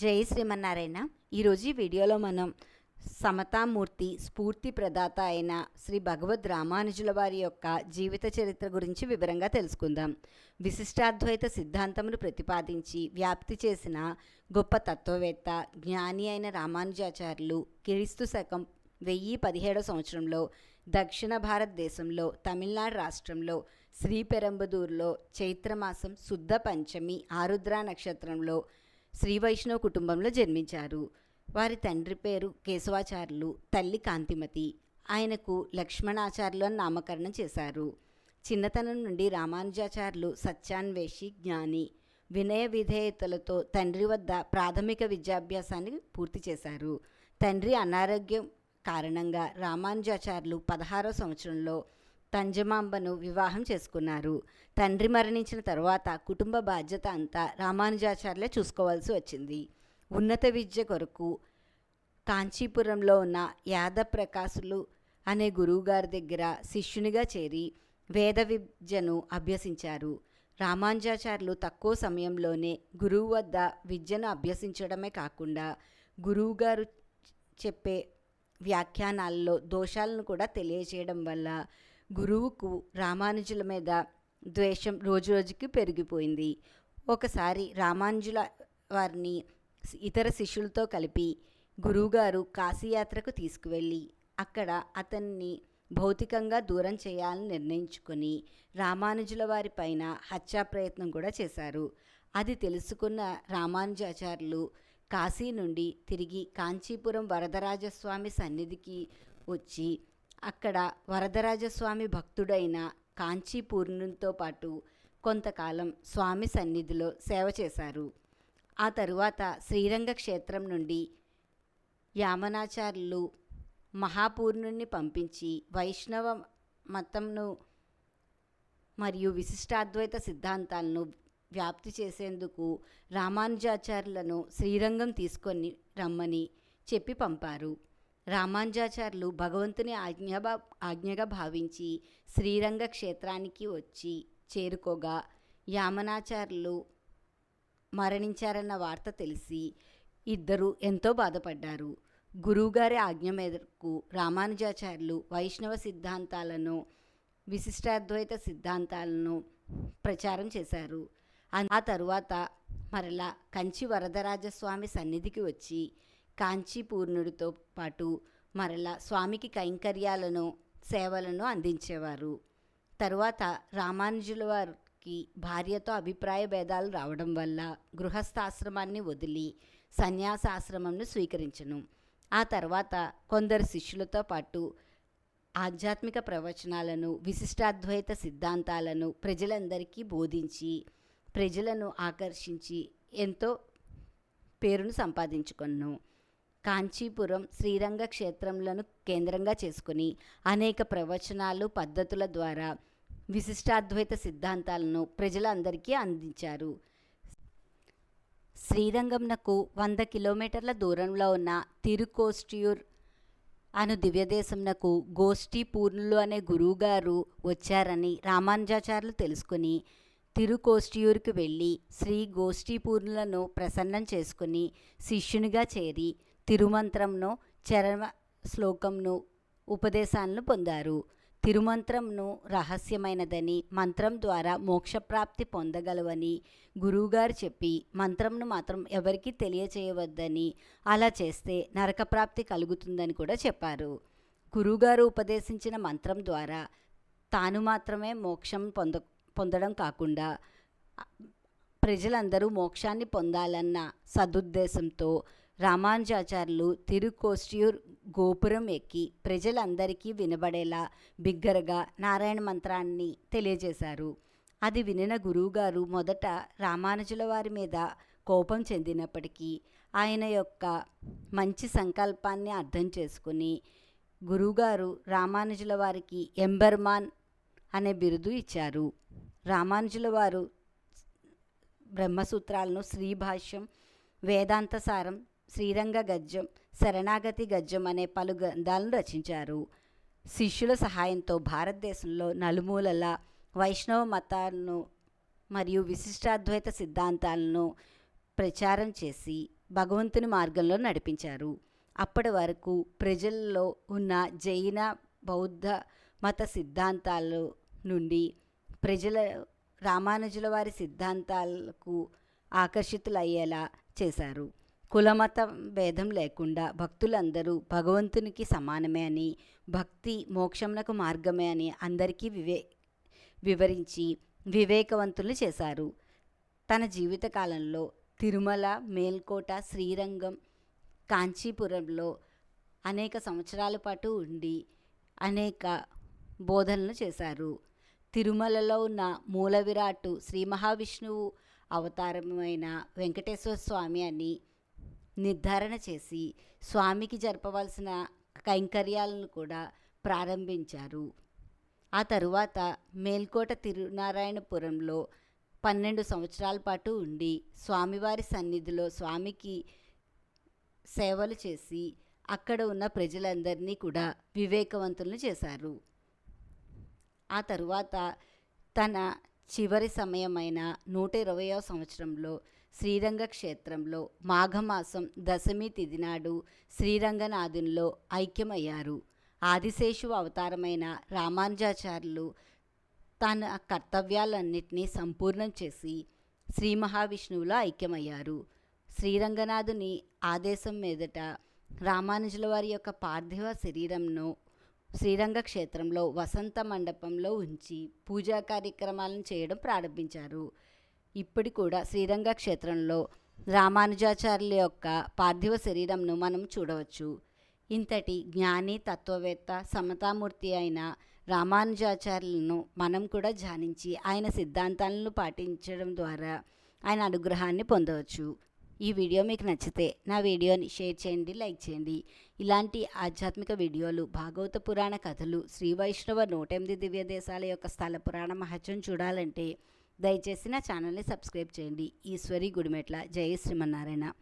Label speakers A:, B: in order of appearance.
A: జై శ్రీమన్నారాయణ. ఈరోజు ఈ వీడియోలో మనం సమతామూర్తి స్ఫూర్తి ప్రదాత అయిన శ్రీ భగవద్ రామానుజుల వారి యొక్క జీవిత చరిత్ర గురించి వివరంగా తెలుసుకుందాం. విశిష్టాద్వైత సిద్ధాంతమును ప్రతిపాదించి వ్యాప్తి చేసిన గొప్ప తత్వవేత్త జ్ఞాని అయిన రామానుజాచార్యులు క్రీస్తు శకం వెయ్యి పదిహేడో సంవత్సరంలో దక్షిణ భారతదేశంలో తమిళనాడు రాష్ట్రంలో శ్రీపెరంబదూరులో చైత్రమాసం శుద్ధ పంచమి ఆరుద్ర నక్షత్రంలో శ్రీ వైష్ణవ కుటుంబంలో జన్మించారు. వారి తండ్రి పేరు కేశవాచార్యులు తల్లి కాంతిమతి. ఆయనకు లక్ష్మణాచార్యులు అని నామకరణం చేశారు. చిన్నతనం నుండి రామానుజాచార్యులు సత్యాన్వేషి జ్ఞాని వినయ విధేయతలతో తండ్రి వద్ద ప్రాథమిక విద్యాభ్యాసాన్ని పూర్తి చేశారు. తండ్రి అనారోగ్యం కారణంగా రామానుజాచార్యులు పదహారో సంవత్సరంలో తంజమాంబను వివాహం చేసుకున్నారు. తండ్రి మరణించిన తర్వాత కుటుంబ బాధ్యత అంతా రామానుజాచార్యలే చూసుకోవాల్సి వచ్చింది. ఉన్నత విద్య కొరకు కాంచీపురంలో ఉన్న యాదప్రకాశులు అనే గురువుగారి దగ్గర శిష్యునిగా చేరి వేద విద్యను అభ్యసించారు. రామానుజాచార్యులు తక్కువ సమయంలోనే గురువు వద్ద విద్యను అభ్యసించడమే కాకుండా గురువుగారు చెప్పే వ్యాఖ్యానాల్లో దోషాలను కూడా తెలియజేయడం వల్ల గురువుకు రామానుజుల మీద ద్వేషం రోజురోజుకి పెరిగిపోయింది. ఒకసారి రామానుజుల వారిని ఇతర శిష్యులతో కలిపి గురువుగారు కాశీయాత్రకు తీసుకువెళ్ళి అక్కడ అతన్ని భౌతికంగా దూరం చేయాలని నిర్ణయించుకొని రామానుజుల వారి పైన హత్యా ప్రయత్నం కూడా చేశారు. అది తెలుసుకున్న రామానుజాచార్యులు కాశీ నుండి తిరిగి కాంచీపురం వరదరాజస్వామి సన్నిధికి వచ్చి అక్కడ వరదరాజస్వామి భక్తుడైన కాంచీపూర్ణంతో పాటు కొంతకాలం స్వామి సన్నిధిలో సేవ చేశారు. ఆ తరువాత శ్రీరంగ క్షేత్రం నుండి యామనాచార్యులు మహాపూర్ణుణ్ణి పంపించి వైష్ణవ మతంను మరియు విశిష్టాద్వైత సిద్ధాంతాలను వ్యాప్తి చేసేందుకు రామానుజాచార్యులను శ్రీరంగం తీసుకొని రమ్మని చెప్పి పంపారు. రామానుజాచార్యులు భగవంతుని ఆజ్ఞా ఆజ్ఞగా భావించి శ్రీరంగ క్షేత్రానికి వచ్చి చేరుకోగా యామనాచార్యులు మరణించారన్న వార్త తెలిసి ఇద్దరు ఎంతో బాధపడ్డారు. గురువుగారి ఆజ్ఞ మేరకు రామానుజాచార్యులు వైష్ణవ సిద్ధాంతాలను విశిష్టాద్వైత సిద్ధాంతాలను ప్రచారం చేశారు. ఆ తరువాత మరలా కంచి వరదరాజస్వామి సన్నిధికి వచ్చి కాంచీపూర్ణుడితో పాటు మరలా స్వామికి కైంకర్యాలను సేవలను అందించేవారు. తరువాత రామానుజుల వారికి భార్యతో అభిప్రాయ భేదాలు రావడం వల్ల గృహస్థాశ్రమాన్ని వదిలి సన్యాసాశ్రమంను స్వీకరించను. ఆ తర్వాత కొందరు శిష్యులతో పాటు ఆధ్యాత్మిక ప్రవచనాలను విశిష్టాద్వైత సిద్ధాంతాలను ప్రజలందరికీ బోధించి ప్రజలను ఆకర్షించి ఎంతో పేరును సంపాదించుకున్నాను. కాంచీపురం శ్రీరంగ క్షేత్రంలను కేంద్రంగా చేసుకుని అనేక ప్రవచనాలు పద్ధతుల ద్వారా విశిష్టాద్వైత సిద్ధాంతాలను ప్రజలందరికీ అందించారు. శ్రీరంగంనకు వంద కిలోమీటర్ల దూరంలో ఉన్న తిరుకోస్టియూర్ అను దివ్యదేశంనకు గోష్ఠీ పూర్ణులు అనే గురువుగారు వచ్చారని రామానుజాచార్యులు తెలుసుకుని తిరుకోష్టియూరుకు వెళ్ళి శ్రీ గోష్ఠీపూర్ణులను ప్రసన్నం చేసుకుని శిష్యునిగా చేరి తిరుమంత్రంను చరణ శ్లోకంను ఉపదేశాలను పొందారు. తిరుమంత్రంను రహస్యమైనదని మంత్రం ద్వారా మోక్షప్రాప్తి పొందగలవని గురువుగారు చెప్పి మంత్రంను మాత్రం ఎవరికీ తెలియచేయవద్దని అలా చేస్తే నరకప్రాప్తి కలుగుతుందని కూడా చెప్పారు. గురువుగారు ఉపదేశించిన మంత్రం ద్వారా తాను మాత్రమే మోక్షం పొంద పొందడం కాకుండా ప్రజలందరూ మోక్షాన్ని పొందాలన్న సదుద్దేశంతో రామానుజాచార్యులు తిరుకోస్టియూర్ గోపురం ఎక్కి ప్రజలందరికీ వినబడేలా బిగ్గరగా నారాయణ మంత్రాన్ని తెలియజేశారు. అది వినిన గురువుగారు మొదట రామానుజుల వారి మీద కోపం చెందినప్పటికీ ఆయన యొక్క మంచి సంకల్పాన్ని అర్థం చేసుకుని గురువుగారు రామానుజుల వారికి ఎంబర్మాన్ అనే బిరుదు ఇచ్చారు. రామానుజుల వారు బ్రహ్మసూత్రాలను శ్రీభాష్యం వేదాంతసారం శ్రీరంగ గద్యం శరణాగతి గద్యం అనే పలు గ్రంథాలను రచించారు. శిష్యుల సహాయంతో భారతదేశంలో నలుమూలల వైష్ణవ మతాలను మరియు విశిష్టాద్వైత సిద్ధాంతాలను ప్రచారం చేసి భగవంతుని మార్గంలో నడిపించారు. అప్పటి వరకు ప్రజల్లో ఉన్న జైన బౌద్ధ మత సిద్ధాంతాల నుండి ప్రజల రామానుజుల వారి సిద్ధాంతాలకు ఆకర్షితులయ్యేలా చేశారు. కులమత భేదం లేకుండా భక్తులందరూ భగవంతునికి సమానమే అని భక్తి మోక్షమునకు మార్గమే అని అందరికీ వివే వివరించి వివేకవంతులు చేశారు. తన జీవితకాలంలో తిరుమల మేల్కోట శ్రీరంగం కాంచీపురంలో అనేక సంవత్సరాల పాటు ఉండి అనేక బోధనలు చేశారు. తిరుమలలో ఉన్న మూల విరాట్టు శ్రీ మహావిష్ణువు అవతారమైన వెంకటేశ్వర స్వామి అని నిర్ధారణ చేసి స్వామికి జరపవలసిన కైంకర్యాలను కూడా ప్రారంభించారు. ఆ తరువాత మేల్కోట తిరునారాయణపురంలో పన్నెండు సంవత్సరాల పాటు ఉండి స్వామివారి సన్నిధిలో స్వామికి సేవలు చేసి అక్కడ ఉన్న ప్రజలందరినీ కూడా వివేకవంతులను చేశారు. ఆ తరువాత తన చివరి సమయమైన నూట ఇరవయో సంవత్సరంలో శ్రీరంగ క్షేత్రంలో మాఘమాసం దశమి తిథి నాడు శ్రీరంగనాథునిలో ఐక్యమయ్యారు. ఆదిశేషు అవతారమైన రామానుజాచార్యులు తన కర్తవ్యాలన్నింటినీ సంపూర్ణం చేసి శ్రీ మహావిష్ణువులో ఐక్యమయ్యారు. శ్రీరంగనాథుని ఆదేశం మీదట రామానుజుల వారి యొక్క పార్థివ శరీరంను శ్రీరంగ క్షేత్రంలో వసంత మండపంలో ఉంచి పూజా కార్యక్రమాలను చేయడం ప్రారంభించారు. ఇప్పుడు కూడా శ్రీరంగ క్షేత్రంలో రామానుజాచార్యుల యొక్క పార్థివ శరీరంను మనం చూడవచ్చు. ఇంతటి జ్ఞాని తత్వవేత్త సమతామూర్తి అయిన రామానుజాచార్యులను మనం కూడా ధ్యానించి ఆయన సిద్ధాంతాలను పాటించడం ద్వారా ఆయన అనుగ్రహాన్ని పొందవచ్చు. ఈ వీడియో మీకు నచ్చితే నా వీడియోని షేర్ చేయండి లైక్ చేయండి. ఇలాంటి ఆధ్యాత్మిక వీడియోలు భాగవత పురాణ కథలు శ్రీ వైష్ణవ నూట ఎనిమిది దివ్య దేశాల యొక్క స్థల పురాణ మహత్యం చూడాలంటే దయచేసి నా ఛానల్ని సబ్స్క్రైబ్ చేయండి. ఈశ్వరి గుడిమెట్ల. జయ శ్రీమన్నారాయణ.